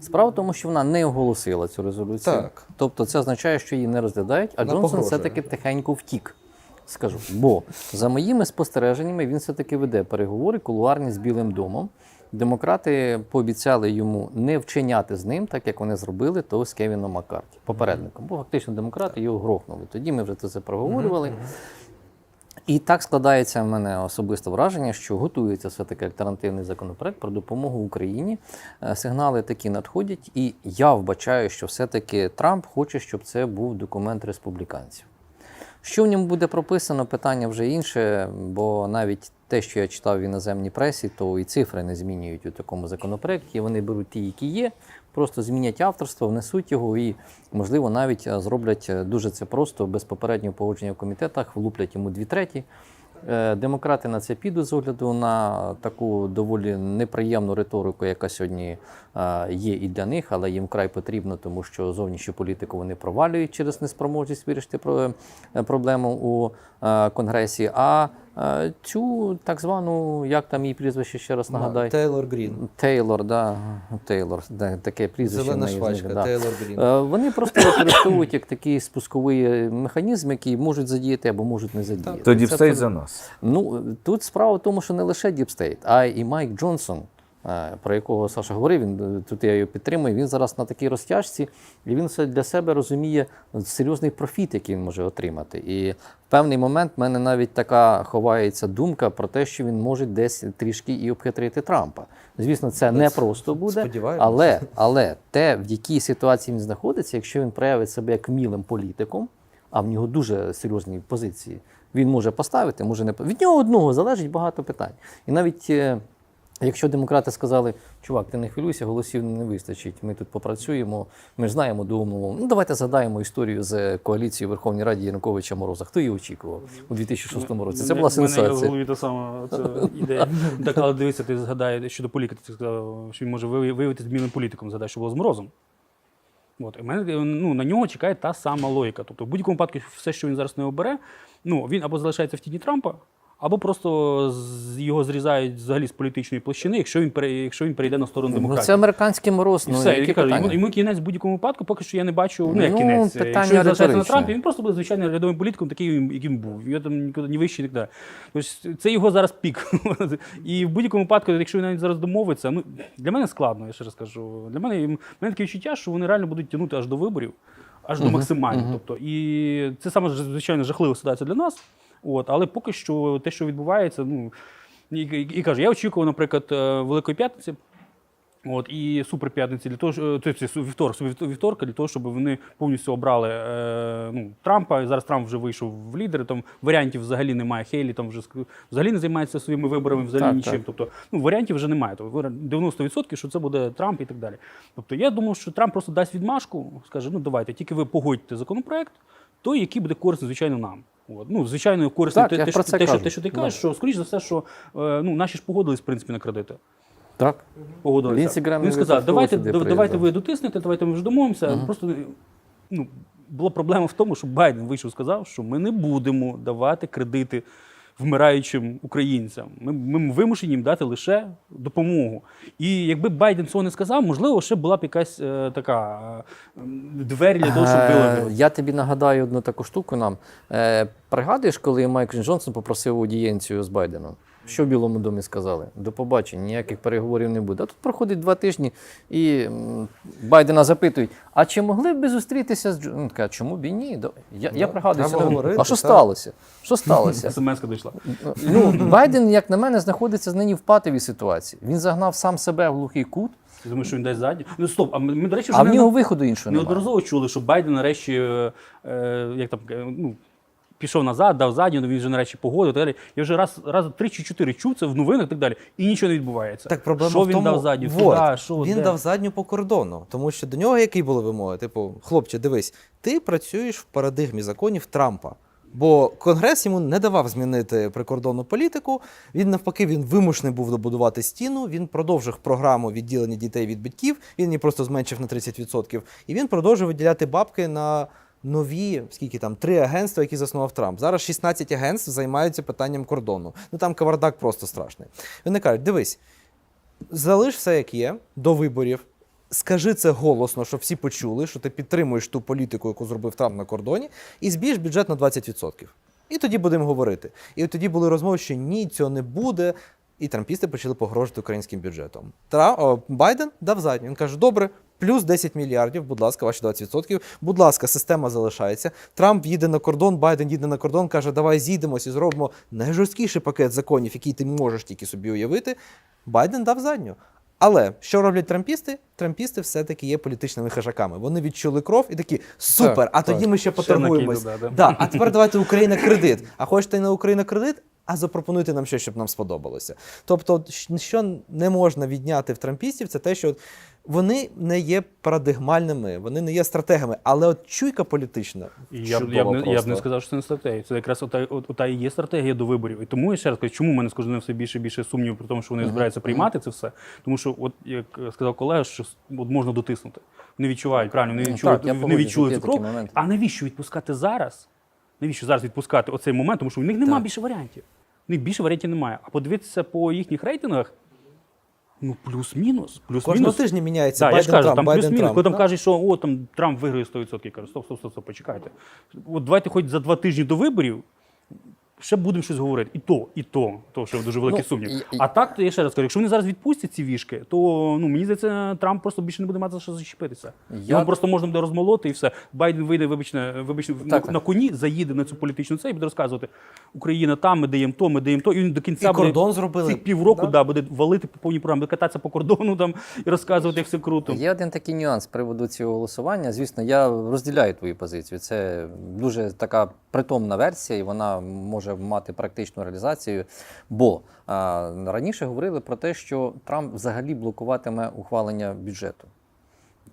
Справа в тому, що вона не оголосила цю резолюцію. Так. Тобто це означає, що її не розглядають, а Вона Джонсон погрожує. все-таки тихенько втік. Скажу, бо за моїми спостереженнями він все-таки веде переговори кулуарні з Білим домом. Демократи пообіцяли йому не вчиняти з ним, так як вони зробили то з Кевіном Маккарті, попередником. Бо фактично демократи його грохнули. Тоді ми вже це проговорювали. І так складається в мене особисте враження, що готується все-таки альтернативний законопроект про допомогу Україні. Е, Сигнали такі надходять, і я вбачаю, що все-таки Трамп хоче, щоб це був документ республіканців. Що в ньому буде прописано, питання вже інше, бо навіть те, що я читав в іноземній пресі, то і цифри не змінюють у такому законопроекті. Вони беруть ті, які є, просто змінять авторство, внесуть його і, можливо, навіть е, зроблять е, дуже це просто, без попереднього погодження в комітетах, влуплять йому дві треті. Е, Демократи на це підуть з огляду на таку доволі неприємну риторику, яка сьогодні є і для них, але їм край потрібно, тому що зовнішню політику вони провалюють через неспроможність вирішити про- проблему у Конгресі. А цю так звану, як там її прізвище ще раз нагадай? Тейлор Грін. Тейлор, да, Тейлор, да, таке прізвище. Зелена швачка, да. Тейлор Грін. Е, Вони просто використовують як такий спусковий механізм, який можуть задіяти або можуть не задіяти. То діпстейт за нас. Ну тут справа в тому, що не лише Діпстейт, а і Майк Джонсон, е, про якого Саша говорив. Він е, тут я його підтримую. Він зараз на такій розтяжці, і він все для себе розуміє серйозний профіт, який він може отримати. І в певний момент в мене навіть така ховається думка про те, що він може десь трішки і обхитрити Трампа. Звісно, це не просто буде, але, але те, в якій ситуації він знаходиться, якщо він проявить себе як вмілим політиком, а в нього дуже серйозні позиції. Він може поставити, може не від нього одного залежить багато питань. І навіть е, якщо демократи сказали, чувак, ти не хвилюйся, голосів не вистачить, ми тут попрацюємо, ми ж знаємо думаємо, ну давайте згадаємо історію з коаліцією в Верховній Раді Януковича Мороза. Хто її очікував у 2006 році? Це була У мене в голові та сама ця ідея. Так, але дивися, ти згадай щодо політики, ти сказав, що він може вияв- виявитися змінним політиком, згадай, що було з Морозом. От, і мене, ну, на нього чекає та сама логіка. Тобто, в будь-якому випадку, все, що він зараз не обере, ну, він або залишається в тіні Трампа, або просто його зрізають взагалі з політичної площини, якщо він, якщо він перейде на сторону Ну, демократії. це американський мороз. Ну, все, які я кажу, йому, питання? йому кінець в будь-якому випадку, поки що я не бачу, ну як Ну, кінець. питання Якщо він залишається на. Трампі, він просто буде звичайним рядовим політиком, такий, яким був. Його там нікуди не вищий і так далі. Тобто це його зараз пік. і в будь-якому випадку, якщо він навіть зараз домовиться, ну для мене складно, я ще раз кажу. Для мене, мене таке відчуття, що вони реально будуть тягнути аж до виборів, аж до максимального. Тобто, і це саме звичайно жахлива ситуація для нас. От, але поки що те, що відбувається, ну і, і, і кажу, я очікував, наприклад, е, Великої п'ятниці. От, і суперп'ятниці для того, що- це, це вівторок, вівторка, для того, щоб вони повністю обрали е, ну, Трампа. І зараз Трамп вже вийшов в лідери. Там варіантів взагалі немає. Хейлі там вже взагалі не займається своїми виборами, взагалі Так, нічим. так. Тобто, ну варіантів вже немає. Тобто 90% що це буде Трамп і так далі. Тобто, я думав, що Трамп просто дасть відмашку, скаже: ну давайте, тільки ви погодьте законопроект, той, який буде корисний, звичайно, нам. От. Ну, звичайно, корисно те, те, що, те, що, те, що ти кажеш, що скоріш за все, що е, ну, наші ж погодились, в принципі, на кредити. Так. Погодилися. Він сказав, давайте, давайте ви дотиснете, давайте ми вже домовимося. Просто ну, була проблема в тому, що Байден вийшов і сказав, що ми не будемо давати кредити вмираючим українцям. Ми, ми вимушені їм дати лише допомогу. І якби Байден цього не сказав, можливо, ще була б якась е, така е, двері для того, щоб Е, виловити. Я тобі нагадаю одну таку штуку нам. Е, Пригадуєш, коли Майкл Джонсон попросив аудієнцію з Байденом? Що в Білому домі сказали? До побачення, ніяких переговорів не буде. А тут проходить два тижні, і Байдена запитують: а чи могли б ви зустрітися з Джо-» Він каже, чому б і ні? Я, я Ну, пригадую, це- говорити, а що сталося? Що сталося? СМС-ка дійшла. Ну, Байден, як на мене, знаходиться нині в патовій ситуації. Він загнав сам себе в глухий кут, думаю, що він десь ззаді. Ну стоп, а ми, до речі, вже а в не- нього виходу іншого немає. Неодноразово чули, що Байден нарешті е, е, як там, е, ну, пішов назад, дав задню, він вже нарешті погодив. Так далі. Я вже раз, раз три чи чотири чув це в новинах і так далі. І нічого не відбувається. Так, проблема що в він дав задню? вот, Куди, що, він де? дав задню по кордону, тому що до нього які були вимоги? Типу, хлопче, дивись, ти працюєш в парадигмі законів Трампа. Бо Конгрес йому не давав змінити прикордонну політику. Він навпаки він вимушений був добудувати стіну. Він продовжив програму відділення дітей від батьків. Він її просто зменшив на 30%. І він продовжив виділяти бабки на нові, скільки там, три агентства, які заснував Трамп. Зараз 16 агентств займаються питанням кордону. Ну там кавардак просто страшний. Вони кажуть: дивись, залиш все як є до виборів. скажи це голосно, щоб всі почули, що ти підтримуєш ту політику, яку зробив Трамп на кордоні, і збільш бюджет на 20%. І тоді будемо говорити. І тоді були розмови, що ні, цього не буде. І трампісти почали погрожувати українським бюджетом. Тра... о, Байден дав задню. Він каже: добре, плюс 10 мільярдів, будь ласка, ваші 20%. Будь ласка, система залишається. Трамп їде на кордон, Байден їде на кордон, каже, давай зійдемось і зробимо найжорсткіший пакет законів, який ти можеш тільки собі уявити. Байден дав задню. Але що роблять трампісти? Трампісти все-таки є політичними хижаками. Вони відчули кров і такі супер, Так, а тоді так. ми ще поторгуємось. да, да. Да, а тепер давайте Україна кредит. А хочете на Україна кредит? А запропонуйте нам щось, щоб нам сподобалося. Тобто, що не можна відняти в трампістів, це те, що вони не є парадигмальними, вони не є стратегами, але от чуйка політична. Я, б- я, б не, я б не сказав, що це не стратегія. Це якраз ота, от- ота і є стратегія до виборів. І тому я ще раз кажу, чому в мене з кожним все більше і більше сумнівів про тому, що вони збираються приймати це все. Тому що, от як сказав колега, що от можна дотиснути. Вони відчувають, правильно, вони Ну, відчули, так, вони відчули цю кров. А навіщо відпускати зараз? Навіщо зараз відпускати оцей момент? Тому що у них немає більше варіантів. Них більше варіантів немає. А подивитися по їхніх рейтингах. Ну, плюс-мінус. Кожного Плюс-мінус. тижня міняється Так, я ж кажу, Трамп, там плюс-мінус. Коли там Да. кажуть, що о, там Трамп виграє 100%, я кажу, стоп, стоп, стоп, стоп, почекайте. От давайте хоч за два тижні до виборів ще будемо щось говорити. І то, і то, то що дуже великий Ну, сумнів. і- і- А так, то я ще раз кажу, якщо вони зараз відпустять ці вішки, то ну мені здається, Трамп просто більше не буде мати за що зачепитися. Я- Його просто можна буде розмолоти і все. Байден вийде, вибачте, вибачте, на, Так, так. на коні, заїде на цю політичну це і буде розказувати: Україна там, ми даємо то, ми даємо то, і він до кінця І буде кордон зробили. ці півроку Да. да. буде валити по повній програмі, буде кататися по кордону там і розказувати, як все круто. Є один такий нюанс з приводу цього голосування. Звісно, я розділяю твою позицію. Це дуже така притомна версія, і вона може мати практичну реалізацію. Бо а, раніше говорили про те, що Трамп взагалі блокуватиме ухвалення бюджету.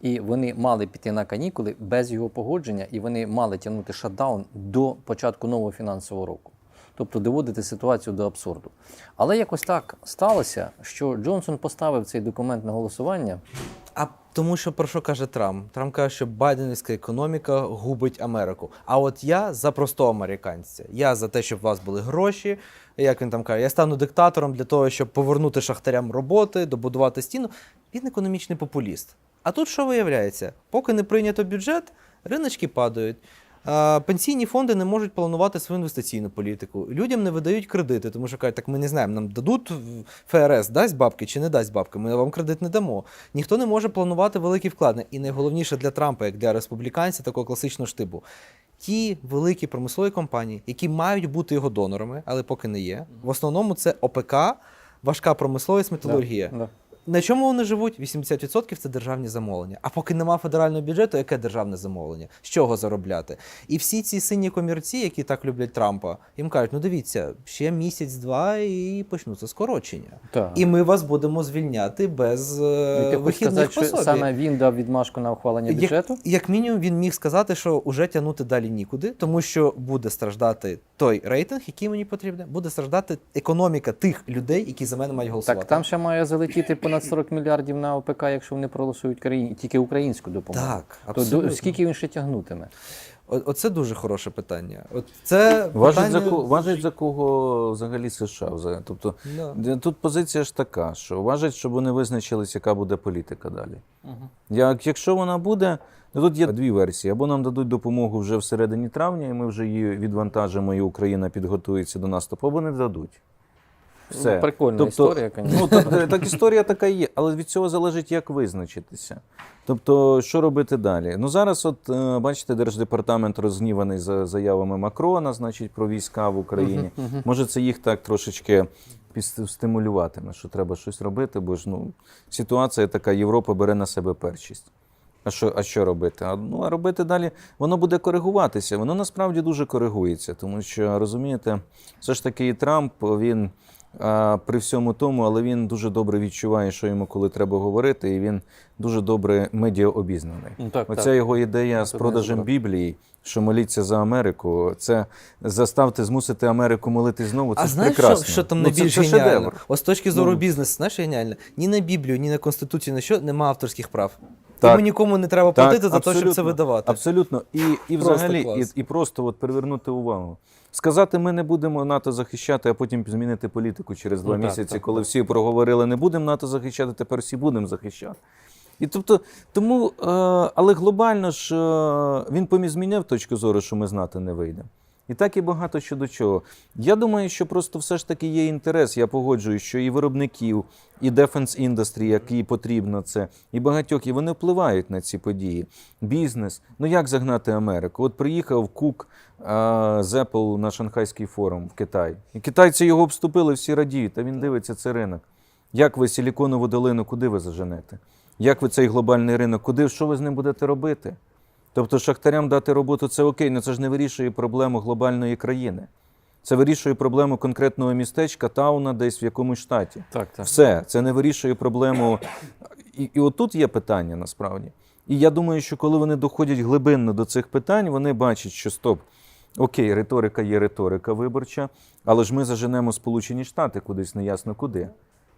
І вони мали піти на канікули без його погодження, і вони мали тягнути шатдаун до початку нового фінансового року. Тобто доводити ситуацію до абсурду. Але якось так сталося, що Джонсон поставив цей документ на голосування. А тому, що про що каже Трамп? Трамп каже, що байденівська економіка губить Америку. А от я за простого американця. Я за те, щоб у вас були гроші. Як він там каже, я стану диктатором для того, щоб повернути шахтарям роботи, добудувати стіну. Він економічний популіст. А тут що виявляється? Поки не прийнято бюджет, риночки падають. Пенсійні фонди не можуть планувати свою інвестиційну політику. Людям не видають кредити, тому що кажуть, так ми не знаємо, нам дадуть ФРС, дасть бабки чи не дасть бабки. Ми вам кредит не дамо. Ніхто не може планувати великі вкладення. І найголовніше для Трампа, як для республіканця, такого класичного штибу. Ті великі промислові компанії, які мають бути його донорами, але поки не є. В основному це ОПК, важка промисловість, металургія. Да. На чому вони живуть? 80% це державні замовлення. А поки нема федерального бюджету, яке державне замовлення? З чого заробляти? І всі ці сині комірці, які так люблять Трампа, їм кажуть: ну дивіться, ще місяць-два і почнуться скорочення. Так. І ми вас будемо звільняти без І е, ти хочеш вихідних сказати, що саме він дав відмашку на ухвалення бюджету? Як, як мінімум, він міг сказати, що уже тягнути далі нікуди, тому що буде страждати той рейтинг, який мені потрібен, буде страждати економіка тих людей, які за мене мають голосувати. Так там ще має залетіти понад 40 мільярдів на ОПК, якщо вони проголосують країні, тільки українську допомогу. Так, То абсолютно. до- скільки він ще тягнутиме? О- Оце дуже хороше питання. От це Важить, питання... за кого, важить за кого взагалі США. взагалі. Тобто Да. тут позиція ж така, що важить, щоб вони визначились, яка буде політика далі. Як, якщо вона буде, ну тут є дві версії. Або нам дадуть допомогу вже всередині травня, і ми вже її відвантажимо, і Україна підготується до наступу, або не дадуть. Все. Ну, прикольна тобто, історія, конечно. Ну, тобто, так історія така є, але від цього залежить, як визначитися. Тобто, що робити далі? Ну зараз, от е, бачите, держдепартамент розгніваний за заявами Макрона, значить, про війська в Україні. Може, це їх так трошечки стимулюватиме, що треба щось робити, бо ж ну ситуація така, Європа бере на себе першість. А що, а що робити? А, ну, а робити далі, воно буде коригуватися. Воно насправді дуже коригується, тому що розумієте, все ж таки і Трамп він при всьому тому, але він дуже добре відчуває, що йому коли треба говорити, і він дуже добре медіаобізнаний. Ну, так, Оця так. його ідея з продажем. Біблії, що моліться за Америку, це заставте змусити Америку молити знову. Це А ж знаєш, що, прекрасно. що там Ну, найбільш це, це геніально? шедевр. Ось з точки зору Ну. бізнесу, знаєш, геніально? Ні на Біблію, ні на Конституцію, на що нема авторських прав. Так. Тому нікому не треба Так, платити за те, щоб це видавати. Абсолютно. І, і Просто взагалі, і, і просто от привернути увагу. Сказати, ми не будемо НАТО захищати, а потім змінити політику через два Ну, місяці, так, коли так. всі проговорили, не будемо НАТО захищати, тепер всі будемо захищати. І тобто, тому, е, але глобально ж е, він поміж змінив точку зору, що ми знати не вийдемо. І так і багато що до чого. Я думаю, що просто все ж таки є інтерес. Я погоджуюсь, що і виробників, і Defense Industry, який потрібно це, і багатьох, і вони впливають на ці події. Бізнес. Ну як загнати Америку? От приїхав Кук з Apple на Шанхайський форум в Китай. І китайці його обступили, всі радіють, а він дивиться це ринок. Як ви Силіконову долину, куди ви заженете? Як ви цей глобальний ринок, куди, що ви з ним будете робити? Тобто шахтарям дати роботу це окей, але це ж не вирішує проблему глобальної країни. Це вирішує проблему конкретного містечка, тауна десь в якомусь штаті. Так, так. Все, це не вирішує проблему. І, і отут є питання насправді. І я думаю, що коли вони доходять глибинно до цих питань, вони бачать, що стоп, окей, риторика є риторика виборча, але ж ми заженемо Сполучені Штати кудись неясно куди.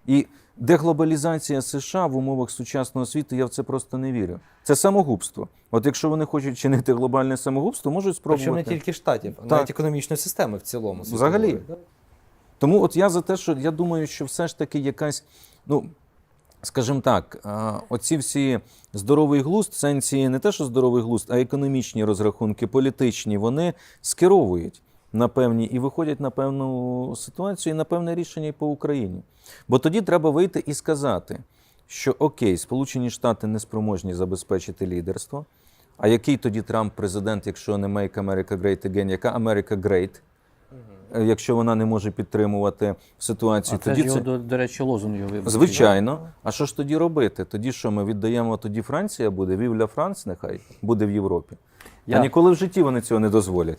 І деглобалізація США в умовах сучасного світу, я в це просто не вірю. Це самогубство. От якщо вони хочуть чинити глобальне самогубство, можуть Причому спробувати. не тільки штатів, а Так. навіть економічної системи в цілому. Взагалі. Тому от я за те, що я думаю, що все ж таки якась, ну скажімо так, оці всі здоровий глузд, в сенсі не те, що здоровий глузд, а економічні розрахунки, політичні, вони скеровують на певні і виходять на певну ситуацію і на певне рішення і по Україні. Бо тоді треба вийти і сказати, що окей, Сполучені Штати не спроможні забезпечити лідерство. А який тоді Трамп президент, якщо не Make America Great Again, яка Америка Great? Якщо вона не може підтримувати ситуацію, А це тоді ж його, до, речі, лозунг його виборчий. Звичайно. А що ж тоді робити? Тоді що ми віддаємо? Тоді Франція буде, Вівля Франц, нехай буде в Європі. Я- А ніколи в житті вони цього не дозволять.